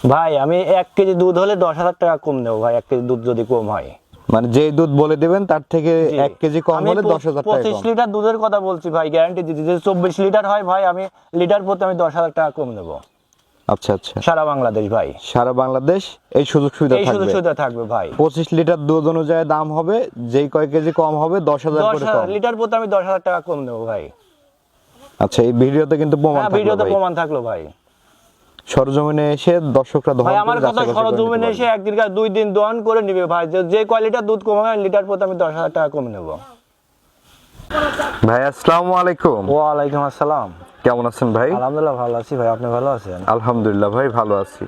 ভাই আমি এক কেজি দুধ হলে দশ হাজার টাকা কম নেব ভাই এক কেজি দুধ যদি কম হয়। মানে যেই দুধ বলে দিবেন তার থেকে এক কেজি কম হলে দশ হাজার পঁচিশ লিটার দুধের কথা বলছি ভাই গ্যারান্টি দিচ্ছি। যদি চব্বিশ লিটার হয় ভাই আমি লিটার প্রতি আমি দশ হাজার টাকা কম নেব আচ্ছা আচ্ছা। সারা বাংলাদেশ ভাই। সারা বাংলাদেশ এই সুযোগ সুবিধা এই সুযোগ থাকবে। সুবিধা থাকবে ভাই। পঁচিশ লিটার দুধ অনুযায়ী দাম হবে যেই কয় কেজি কম হবে দশ হাজার করে কম। লিটার প্রতি আমি দশ হাজার টাকা কম নেব ভাই। আচ্ছা এই ভিডিওতে কিন্তু প্রমাণ হ্যাঁ থাকল ভিডিওতে প্রমাণ থাকল ভাই। সরজমিনে এসে দর্শকরা দহন আমার কথা যাচাই বাছাই করে সরজ নিতে জমিনে পারবে। এসে একদিন দুই দিন দহন করে নিবে ভাই। যে- দুধ কম হবে লিটার প্রতি আমি দশ হাজার টাকা কম নেব। ভাই আসসালামু আলাইকুম। আসসালাম। কেমন আছেন ভাই? আলহামদুলিল্লাহ ভালো আছি ভাই আপনি ভালো আছেন? আলহামদুলিল্লাহ ভাই ভালো আছি।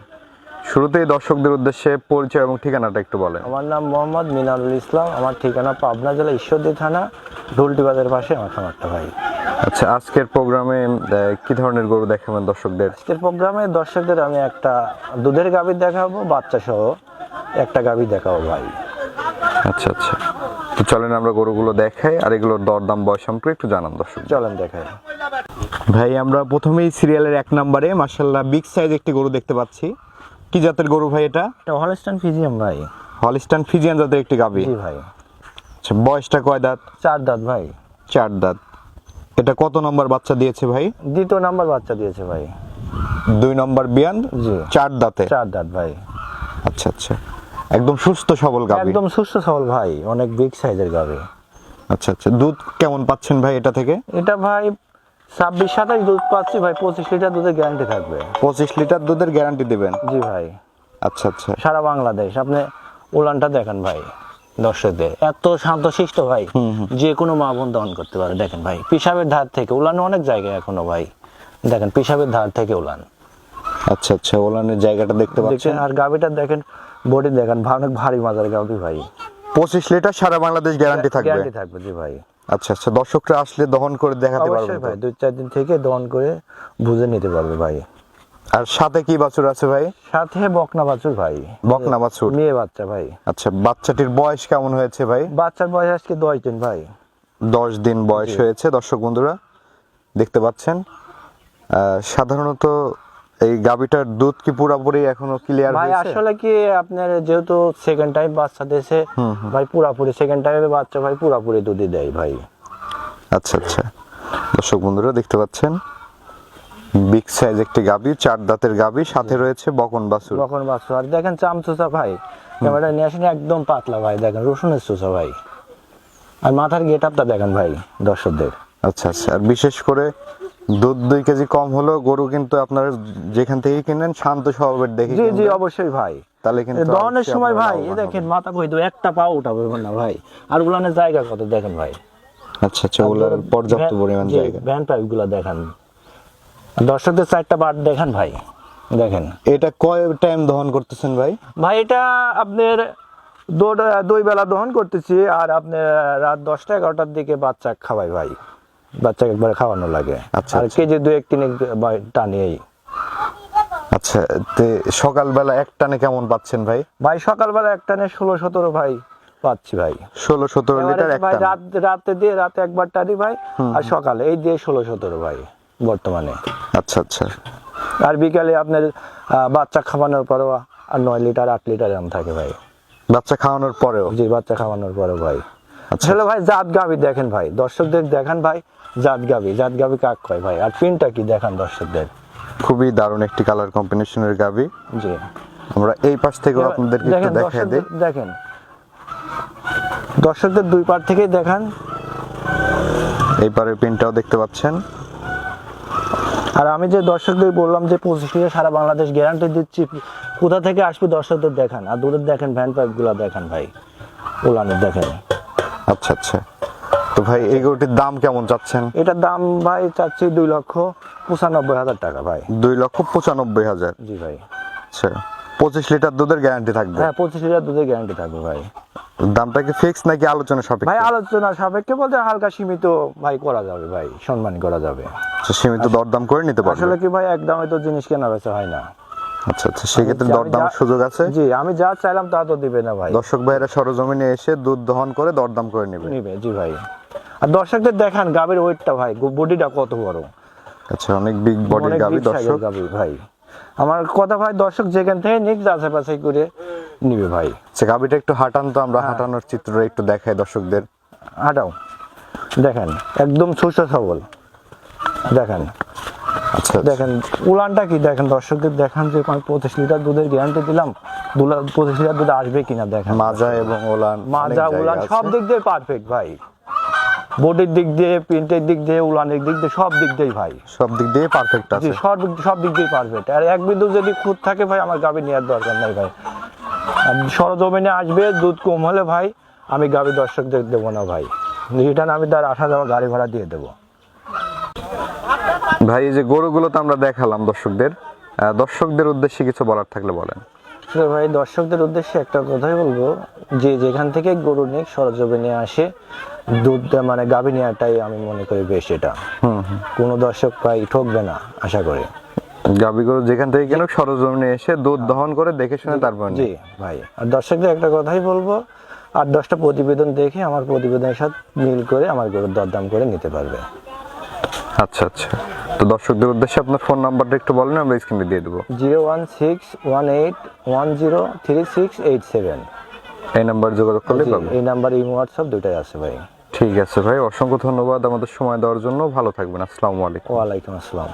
শুরুতেই দর্শকদের উদ্দেশ্যে পরিচয় এবং ঠিকানাটা একটু বলেন। আমার নাম মোহাম্মদ মিনারুল ইসলাম আমার ঠিকানা পাবনা জেলা ঈশ্বরদী থানা ঢুলটি বাজারের পাশে আমার খামারটা ভাই। আচ্ছা আজকের প্রোগ্রামে কি ধরনের গরু দেখাবেন দর্শকদের? আজকের প্রোগ্রামে দর্শকদের আমি একটা দুধের গাভী দেখাবো বাচ্চা সহ একটা গাভী দেখাবো ভাই। আচ্ছা আচ্ছা। তো চলেন আমরা গরুগুলো দেখাই আর এগুলোর দরদাম বয়স সম্পর্কে একটু জানান দর্শক চলেন দেখাই। ভাই আমরা প্রথমেই সিরিয়ালের এক নম্বরে মার্শাল্লাহ বিগ সাইজ একটি গরু দেখতে পাচ্ছি। কি জাতের গরু ভাই এটা? এটা হলস্টান ফিজিয়াম ভাই। হলিস্টান ফিজিয়ান জাতের একটি গাভী। জি ভাই। আচ্ছা বয়সটা কয় দাঁত? চার দাঁত ভাই। চার দাঁত। এটা কত নম্বর বাচ্চা দিয়েছে ভাই? দ্বিতীয় নাম্বার বাচ্চা দিয়েছে ভাই। দুই নম্বর বিয়ান? জি। চার দাঁতে? চার দাঁত ভাই। আচ্ছা আচ্ছা। একদম সুস্থ সবল গাভী একদম সুস্থ সবল ভাই অনেক বিগ সাইজের গাভী আচ্ছা আচ্ছা। দুধ কেমন পাচ্ছেন ভাই এটা থেকে? এটা ভাই ছাব্বিশ সাতাশ দুধ পাচ্ছি ভাই পঁচিশ লিটার দুধের গ্যারান্টি থাকবে। পঁচিশ লিটার দুধের গ্যারান্টি দিবেন? জি ভাই। আচ্ছা আচ্ছা। সারা বাংলাদেশ আপনি উলানটা দেখেন ভাই। দর্শকদের। এত শান্ত শিষ্ট ভাই যে কোনো মা বোন দহন করতে পারে। দেখেন ভাই পিসাবের ধার থেকে উলান অনেক জায়গায় এখনও ভাই। দেখেন পিসাবের ধার থেকে উলান। আচ্ছা আচ্ছা ওলানের জায়গাটা দেখতে পাচ্ছেন? আর গাভিটা দেখেন বডি দেখেন অনেক ভারী মাজার গাভি ভাই। পঁচিশ লিটার সারা বাংলাদেশ গ্যারান্টি থাকবে? গ্যারান্টি থাকবে জি ভাই। আচ্ছা আচ্ছা দর্শকরা আসলে দহন করে দেখাতে পারবেন ভাই দুই চার দিন থেকে দহন করে বুঝে নিতে পারবে ভাই। আর সাথে কি বাছুর আছে ভাই? সাথে বকনা বাছুর ভাই। বকনা বাছুর? মেয়ে বাচ্চা ভাই। আচ্ছা বাচ্চাটির বয়স কেমন হয়েছে ভাই? বাচ্চার বয়স আজকে দশ দিন ভাই। দশ দিন বয়স হয়েছে দর্শক বন্ধুরা দেখতে পাচ্ছেন। সাধারণত এই গাবিটার দুধ কি পুরোপুরি এখনও ক্লিয়ার ভাই আসলে কি আপনার যেহেতু সেকেন্ড টাইম বাচ্চা দিয়েছে ভাই পুরাপুরি সেকেন্ড টাইমে বাচ্চা ভাই পুরাপুরি দুধই দেয় ভাই। আচ্ছা আচ্ছা। দর্শক বন্ধুরা দেখতে পাচ্ছেন। বিগ সাইজ একটি গাবি চার দাঁতের গাবি সাথে রয়েছে বকন বাছুর। কখন বাচ্চা আর দেখেন চামচুচা ভাই ক্যামেরা নিয়ে আসেন একদম পাতলা ভাই দেখেন রসুনের চুচা ভাই। আর মাথার গেট আপটা দেখেন ভাই দর্শকদের। আচ্ছা আচ্ছা। আর বিশেষ করে দুধ দুই কেজি কম হলেও গরু কিন্তু আপনার যেখান থেকে কিনেন শান্ত স্বভাবের দেখে জি জি অবশ্যই ভাই। তাহলে কিন্তু দহনের সময় ভাই এ দেখেন মাথা কই একটা পাও উঠাবে না ভাই। আর উলানের জায়গা কত দেখেন ভাই। আচ্ছা আচ্ছা ওগুলোর পর্যাপ্ত পরিমাণ জায়গা। ভ্যান পাইপগুলা দেখেন। দর্শকদের চারটা বার দেখেন ভাই। দেখেন। এটা কয় টাইম দহন করতেছেন ভাই? ভাই এটা আপনার দুই বেলা দহন করতেছি আর আপনার রাত দশটা এগারোটার দিকে বাচ্চা খাওয়াই ভাই। বাচ্চাকে একবার খাওয়ানো লাগে। আচ্ছা, আর আচ্ছা। কেজি দুই এক তিন টানি এই আচ্ছা তে সকালবেলা এক টানে কেমন পাচ্ছেন ভাই? ভাই সকালবেলা এক টানে ষোলো সতেরো ভাই পাচ্ছি ভাই। ষোলো সতেরো লিটার ভাই রাত রাতে দিয়ে রাতে একবার টানি ভাই আর সকালে এই দিয়ে ষোলো সতেরো ভাই। বর্তমানে। আচ্ছা আচ্ছা। আর বিকালে আপনার বাচ্চা খাওয়ানোর পরেও আর নয় লিটার আট লিটার এরম থাকে ভাই। বাচ্চা খাওয়ানোর পরেও? জি বাচ্চা খাওয়ানোর পরেও ভাই। আচ্ছা। আসলে ভাই জাত গাবি দেখেন ভাই। দর্শকদের দেখান ভাই জাত গাবি জাত গাবি কাক কয় ভাই? আর পিনটা কি দেখান দর্শকদের? খুবই দারুণ একটি কালার কম্বিনেশনের গাবি জি। আমরা এই পাশ থেকেও আপনাদেরকে একটু দেখেন দেখাই দিই। দর্শকদের দেখেন। দর্শকদের দুই পার থেকেই দেখান। এই পারের পিনটাও দেখতে পাচ্ছেন। আর আমি যে দর্শকদের বললাম যে পঁচিশ লিটার সারা বাংলাদেশ গ্যারান্টি দিচ্ছি কোথা থেকে আসবে দর্শকদের দেখান? আর দুধের দেখেন ভ্যান পাইপগুলা দেখান ভাই উলানের দেখেন। আচ্ছা আচ্ছা। তো ভাই এই গরুটির দাম কেমন চাচ্ছেন? এটার দাম ভাই চাচ্ছি দুই লক্ষ পঁচানব্বই হাজার টাকা ভাই। দুই লক্ষ পঁচানব্বই হাজার? জি ভাই। আচ্ছা পঁচিশ লিটার দুধের গ্যারান্টি থাকবে? হ্যাঁ পঁচিশ লিটার দুধের গ্যারান্টি থাকবে ভাই। দামটা কি ফিক্স নাকি আলোচনা সাপেক্ষে? ভাই আলোচনা সাপেক্ষে বলতে হালকা সীমিত ভাই করা যাবে ভাই সম্মান করা যাবে। সীমিত দরদাম করে নিতে পারবে। আসলে কি ভাই একদমই তো জিনিস কেনা বেচা হয় না। আচ্ছা আচ্ছা সেক্ষেত্রে আমি দরদামের সুযোগ আছে? জি আমি যা চাইলাম তা তো দিবে না ভাই। দর্শক ভাইয়েরা সরজমিনে এসে দুধ দহন করে দরদাম করে নেবে। নিবে জি ভাই। আর দর্শকদের দেখান গাবের ওয়েটটা ভাই বডিটা কত বড়। আচ্ছা অনেক বিগ বডির গাবি দর্শক। গাভী ভাই। আমার কথা ভাই দর্শক যেখান থেকে নিক যাচাই বাছাই করে নিবে ভাই। আচ্ছা গাবিটা একটু হাঁটান তো আমরা হাঁটানোর চিত্রটা একটু দেখাই দর্শকদের। হাঁটাও। দেখেন একদম সুস্থ সবল। দেখেন। আচ্ছা দেখেন উলানটা কি? দেখেন দর্শকদের দেখান যে আমি পঁচিশ লিটার দুধের গ্যারান্টি দিলাম। দুলা পঁচিশ লিটার দুধ আসবে কিনা দেখেন। মাজা এবং উলান মাজা উলান সব দিক দিয়ে পারফেক্ট ভাই। বোর্ডের দিক দিয়ে প্রিন্টের দিক দিয়ে উলানের দিক দিয়ে সব দিক দিয়ে ভাই। সব দিক দিয়ে পারফেক্ট আছে। সব সব দিক দিয়ে পারফেক্ট আর এক বিন্দু যদি খুঁত থাকে ভাই আমার গাভী নেওয়ার দরকার নাই ভাই। সরজমিনে আসবে দুধ কম হলে ভাই আমি গাভী দর্শকদের দেবো না ভাই। রিটার্ন আমি তার আসা যাওয়া গাড়ি ভাড়া দিয়ে দেবো। ভাই এই যে গরুগুলো তো আমরা দেখালাম দর্শকদের দর্শকদের উদ্দেশ্যে কিছু বলার থাকলে বলেন। ভাই দর্শকদের উদ্দেশ্যে একটা কথাই বলব যে যেখান থেকে গরু নিয়ে সরজবে নিয়ে আসে দুধ মানে গাভী নেওয়াটাই আমি মনে করি বেশ এটা। কোনো দর্শক প্রায় ঠকবে না আশা করি। গাবি গরু যেখান থেকে কেন সরজমিনে এসে দুধ দহন করে দেখে শুনে তারপর জি ভাই। আর দর্শকদের একটা কথাই বলব আর দশটা প্রতিবেদন দেখে আমার প্রতিবেদনের সাথে মিল করে আমার গরুর দরদাম করে নিতে পারবে। আচ্ছা আচ্ছা। তো দর্শকদের উদ্দেশ্যে আপনার ফোন নাম্বারটা একটু বলেন আমরা স্ক্রিনে দিয়ে দেবো। Zero one six one eight one zero three six eight seven. এই নাম্বার যোগাযোগ করলে পাবেন। এই নাম্বার এই হোয়াটসঅ্যাপ দুটাই আছে ভাই। ঠিক আছে ভাই অসংখ্য ধন্যবাদ আমাদের সময় দেওয়ার জন্য। ভালো থাকবেন আসসালামু আলাইকুম। ওয়ালাইকুম আসসালাম।